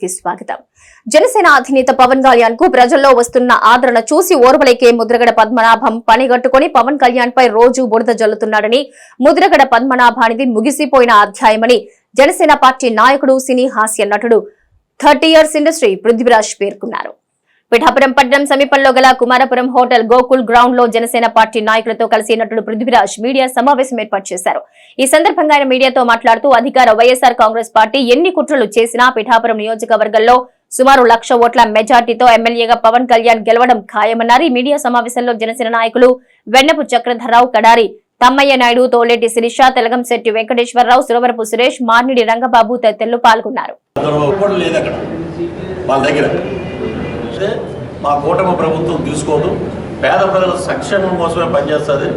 కి స్వాగతం. జనసేన అధినేత పవన్ కళ్యాణ్కు ప్రజల్లో వస్తున్న ఆదరణ చూసి ఓర్వలేకే ముద్రగడ పద్మనాభం పనిగట్టుకుని పవన్ కళ్యాణ్ పై రోజు బురద జల్లుతున్నాడని ముద్రగడ పద్మనాభానిది ముగిసిపోయిన అధ్యాయమని జనసేన పార్టీ నాయకుడు సినీ హాస్య నటుడు థర్టీ ఇయర్స్ ఇండస్ట్రీ పృథ్వీరాజ్ పేర్కొన్నారు. పిఠాపురం పట్టణం సమీపంలో గల కుమారపురం హోటల్ గోకుల్ గ్రౌండ్లో జనసేన పార్టీ నాయకులతో కలిసి నటుడు పృథ్వీరాజ్ మీడియా సమావేశం ఏర్పాటు చేశారు. ఈ సందర్భంగా ఆయన మీడియాతో మాట్లాడుతూ అధికార వైఎస్ఆర్ కాంగ్రెస్ పార్టీ ఎన్ని కుట్రలు చేసినా పిఠాపురం నియోజకవర్గంలో సుమారు లక్ష ఓట్ల మెజార్టీతో ఎమ్మెల్యేగా పవన్ కళ్యాణ్ గెలవడం ఖాయమన్నారు. ఈ మీడియా సమావేశంలో జనసేన నాయకులు వెన్నపు చక్రధరరావు కడారి తమ్మయ్య నాయుడు తోలేటి శిరీష తెలగంశెట్టి వెంకటేశ్వరరావు సురవరపు సురేష్ మార్నిడి రంగబాబు తదితరులు పాల్గొన్నారు. అంటే మా కూటమి ప్రభుత్వం తీసుకోదు పేద ప్రజల సంక్షేమం కోసమే పనిచేస్తుంది.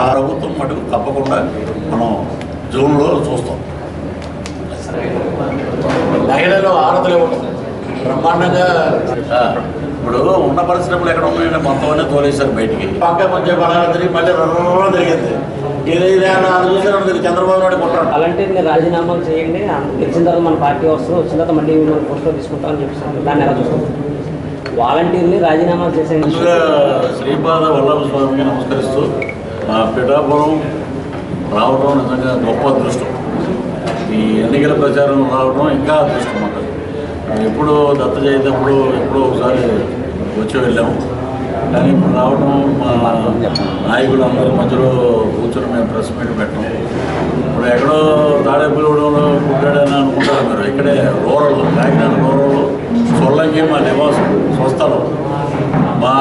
ఆ ప్రభుత్వం మటుకు తప్పకుండా మనం జూన్లో చూస్తాం. మహిళలు ఆడతలే ఉంటుంది బ్రహ్మాండంగా ఇప్పుడు ఉన్న పరిశ్రమలు ఎక్కడ ఉన్నాయంటే మొత్తం అన్నీ తోలేశారు బయటికి. పక్క మధ్య బలాలు తిరిగి మళ్ళీ రర్ర జరిగింది చంద్రబాబు నాయుడు కొట్టాడు అలాంటి మీరు రాజీనామాలు చేయండి గెలిచిన తర్వాత మన పార్టీ వస్తుంది వచ్చిన తర్వాత మళ్ళీ పోస్టులో తీసుకుంటామని చెప్పేసి దాన్ని ఎలా చూస్తాం వాలంటీర్ని రాజీనామా చేసేయండి. శ్రీపాద వల్లభ స్వామికి నమస్కరిస్తూ మా పిఠాపురం రావడం నిజంగా గొప్ప అదృష్టం. ఈ ఎన్నికల ప్రచారం రావడం ఇంకా అదృష్టం మాకు ఎప్పుడు దత్త చేసేటప్పుడు ఎప్పుడో ఒకసారి వచ్చి వెళ్ళాము. కానీ ఇప్పుడు రావడం మా నాయకులు అందరూ మధ్యలో కూర్చొని మేము ప్రెస్ మీట్ పెట్టాం. ఇప్పుడు ఎక్కడో తాడేపల్లిగూడెంలో పుట్టాడని అనుకుంటారు మీరు. ఇక్కడే రూరల్ కాకినాడ రూరల్లో సొల్లంగి మా నివాసం స్వస్థలం మా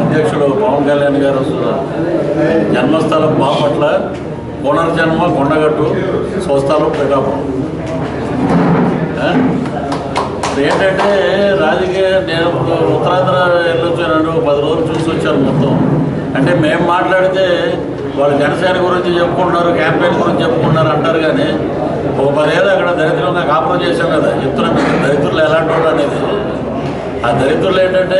అధ్యక్షుడు పవన్ కళ్యాణ్ గారు జన్మస్థలం బాపట్ల పునర్జన్మ కొండగట్టు స్వస్థలం పిఠాపురం ఏంటంటే రాజకీయ నేను ఉత్తరాంధ్ర వెళ్ళొచ్చాను పది రోజులు చూసి వచ్చాను మొత్తం. అంటే మేము మాట్లాడితే వాళ్ళు జనసేన గురించి చెప్పుకుంటున్నారు క్యాంపెయిన్ గురించి చెప్పుకుంటున్నారు అంటారు కానీ ఓ పదేదో అక్కడ దరిద్రంగా కాపురం చేశాం కదా. చెప్తున్నాం దరిద్రులు ఎలాంటి వాళ్ళు అనేది ఆ దరిద్రులు ఏంటంటే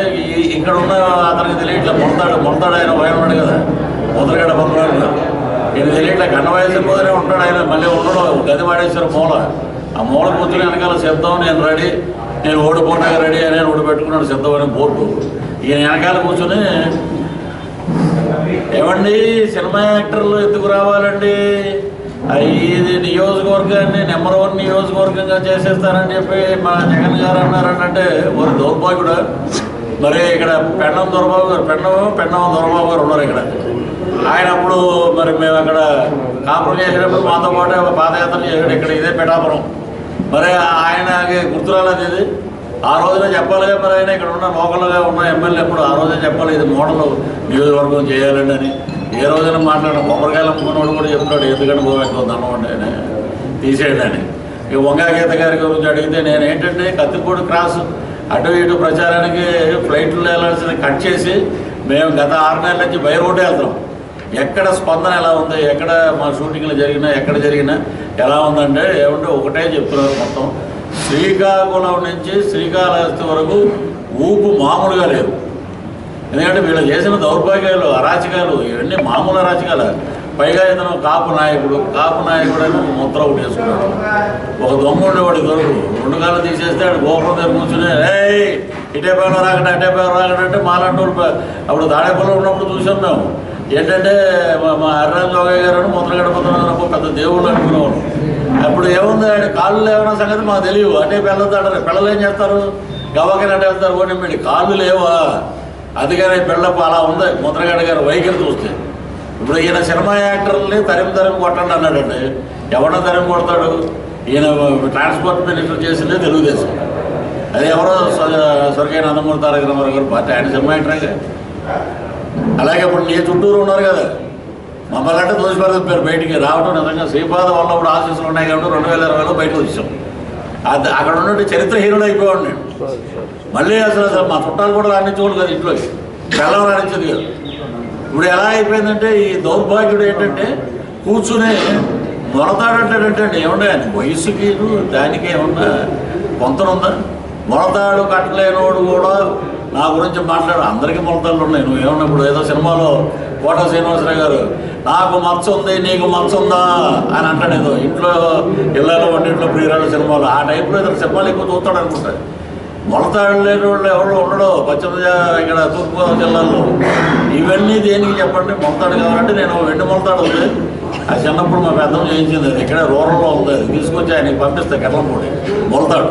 ఇక్కడ ఉన్న అతనికి తెలియట్లే పొందాడు పొందాడు ఆయన భయం ఉన్నాడు కదా. ముద్రగడ పొందడాడు ఈయన తెలియట్లే గన్న వయసు పోతేనే ఉంటాడు ఆయన మళ్ళీ ఉండడు గది వాడేశారు మూల. ఆ మూల కూర్చుని వెనకాల సిద్ధం నేను రెడీ నేను ఓడిపోవడానికి రెడీ అని ఓడి పెట్టుకున్నాడు సిద్ధం అనే బోర్డు. ఈయన వెనకాల కూర్చుని ఏమండి సినిమా యాక్టర్లు ఎందుకు రావాలండి? ఇది నియోజకవర్గాన్ని నెంబర్ వన్ నియోజకవర్గంగా చేసేస్తారని చెప్పి మా జగన్ గారు అన్నారంటే ఒక దౌర్భాగ్యుడు. మరి ఇక్కడ పెండం దొరబాబు గారు పెన్నం పెన్నం దొరబాబు గారు ఉన్నారు ఇక్కడ. ఆయన అప్పుడు మరి మేము అక్కడ కాపురం చేసేటప్పుడు మాతో పాటు పాదయాత్ర చేసాడు ఇక్కడ ఇదే పిఠాపురం. మరి ఆయనకి గుర్తురాలేదు ఇది. ఆ రోజున చెప్పాలిగా మరి ఆయన ఇక్కడ ఉన్న లోకల్గా ఉన్న ఎమ్మెల్యే ఎప్పుడు ఆ రోజే చెప్పాలి ఇది మోడల్ నియోజకవర్గం చేయాలండి అని. ఏ రోజున మాట్లాడిన కొబ్బరికాయలు అమ్ముకున్నవాడు కూడా చెప్తున్నాడు ఎందుకంటే పోవెక్కువ దండం అంటే ఆయన తీసేయండి అని. ఇక గీత గారి గురించి అడిగితే నేను ఏంటంటే కత్తిపూడి క్రాస్ అటు ఇటు ప్రచారానికి ఫ్లైట్లు వెళ్ళాల్సిన కట్ చేసి మేము గత ఆరు నెలల నుంచి బై రోడ్డే వెళ్తాం ఎక్కడ స్పందన ఎలా ఉంది ఎక్కడ మా షూటింగ్లు జరిగినా ఎక్కడ జరిగినా ఎలా ఉందంటే ఏమంటే ఒకటే చెప్తున్నారు మొత్తం. శ్రీకాకుళం నుంచి శ్రీకాళహస్తి వరకు ఊపు మామూలుగా లేదు. ఎందుకంటే వీళ్ళు చేసిన దౌర్భాగ్యాలు అరాచకాలు ఇవన్నీ మామూలు అరాచకాలు. పైగా ఇతను కాపు నాయకుడు కాపు నాయకుడు అని ముద్ర ఒకటి వేసుకున్నాడు. ఒక దొంగ ఉండేవాడు దొరుకు రెండు కాళ్ళు తీసేస్తే ఆడు గోపురం దగ్గర కూర్చుని రే ఇటే పేరు రాకట అటే పేరు రాకట అంటే మాలంటూరు అప్పుడు దాడేపల్లి ఉన్నప్పుడు చూసాం మేము. ఏంటంటే మా- మా జోగయ్య గారు అని ముద్ర గడపతున్నారు పెద్ద దేవుళ్ళు అనుకునేవాడు. అప్పుడు ఏముంది ఆయన కాళ్ళు లేవన్న సంగతి మాకు తెలియదు అంటే పిల్లలు పిల్లలు ఏం చేస్తారు? గవ్వకి అంటే వెళ్తారు. కొన్ని కాళ్ళు లేవా? అందుకని పిల్లపు అలా ఉంది. ముద్రగడ్డ గారు వైఖరి చూస్తే. ఇప్పుడు ఈయన సినిమా యాక్టర్ని తరిమి తరిమి కొట్టండి అన్నాడండి. ఎవడో తరిమి కొడతాడు? ఈయన ట్రాన్స్పోర్ట్ మినిస్టర్ చేసిందే తెలుగుదేశం. అది ఎవరో స్వర్గైన స్వర్గీయ నందమూరి తారక రామారావు గారు పార్టీ ఆయన సినిమా యాక్టరే. అలాగే ఇప్పుడు నీ చుట్టూరు ఉన్నారు కదా. మమ్మల్ని అంటే దోషపడతారు బయటికి. రావడం నిజంగా శ్రీపాద వల్ల ఇప్పుడు ఆశీస్సులు ఉన్నాయి కాబట్టి రెండు వేల ఇరవైలో బయటకు వచ్చాం. అక్కడ ఉన్నట్టు చరిత్ర హీరోడు అయిపోయాడు నేను. మళ్ళీ అసలు అసలు మా చుట్టాలు కూడా రాణించుకోడు కదా ఇంట్లో. బెల్లం రాణించదు కదా. ఇప్పుడు ఎలా అయిపోయిందంటే ఈ దౌర్భాగ్యుడు ఏంటంటే కూర్చుని మొలతాడంటాడంటే ఏమన్నా ఆయన వయసుకి దానికి ఏమన్నా పొంతనుందా మొలతాడు కట్టలేనోడు కూడా నా గురించి మాట్లాడు. అందరికీ మొలతాళ్ళు ఉన్నాయి. నువ్వు ఏమన్నా ఇప్పుడు ఏదో సినిమాలో కోట శ్రీనివాసరావు గారు నాకు మచ్చ ఉంది నీకు మచ్చ ఉందా? అని అంటాడు ఏదో. ఇంట్లో ఇళ్ళలో వంటింట్లో ప్రియురాలు సినిమాలు. ఆ టైప్లో ఏదో సినిమాలు ఎక్కువ చూస్తాడు అనుకుంటాడు మొలతాడు లేని వాళ్ళు ఎవరు ఉండడు. పశ్చిమ ఇక్కడ తూర్పుగోదావరి జిల్లాలో. ఇవన్నీ దేనికి చెప్పండి? మొలతాడు కావాలంటే నేను వెండి మొలతాడు ఉంది. ఆ చిన్నప్పుడు మా పెద్దం చేయించింది అది. ఇక్కడ రూరల్లో ఉంది. అది తీసుకొచ్చి ఆయనకి పంపిస్తే కెట్లంపూడి మొలతాడు.